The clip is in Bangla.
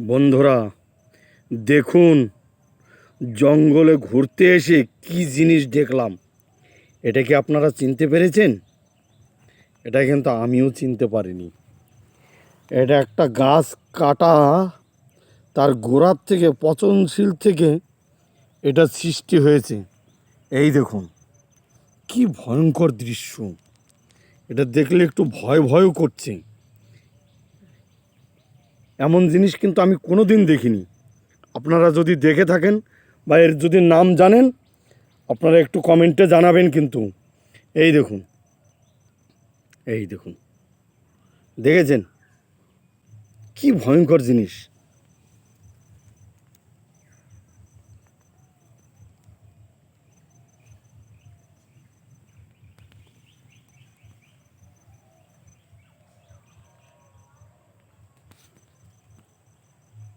বন্ধুরা, দেখুন, জঙ্গলে ঘুরতে এসে কি জিনিস দেখলাম। এটা কি আপনারা চিনতে পেরেছেন? এটা কিন্তু আমিও চিনতে পারিনি। এটা একটা গাছ কাটা, তার গোড়ার থেকে, পচনশীল থেকে এটা সৃষ্টি হয়েছে। এই দেখুন, কি ভয়ঙ্কর দৃশ্য। এটা দেখলে একটু ভয় ভয়ও করছে। এমন জিনিস কিন্তু আমি কোনো দিন দেখিনি। আপনারা যদি দেখে থাকেন বা এর যদি নাম জানেন, আপনারা একটু কমেন্টে জানাবেন কিন্তু। এই দেখুন। এই দেখুন। দেখেছেন? কি ভয়ঙ্কর জিনিস।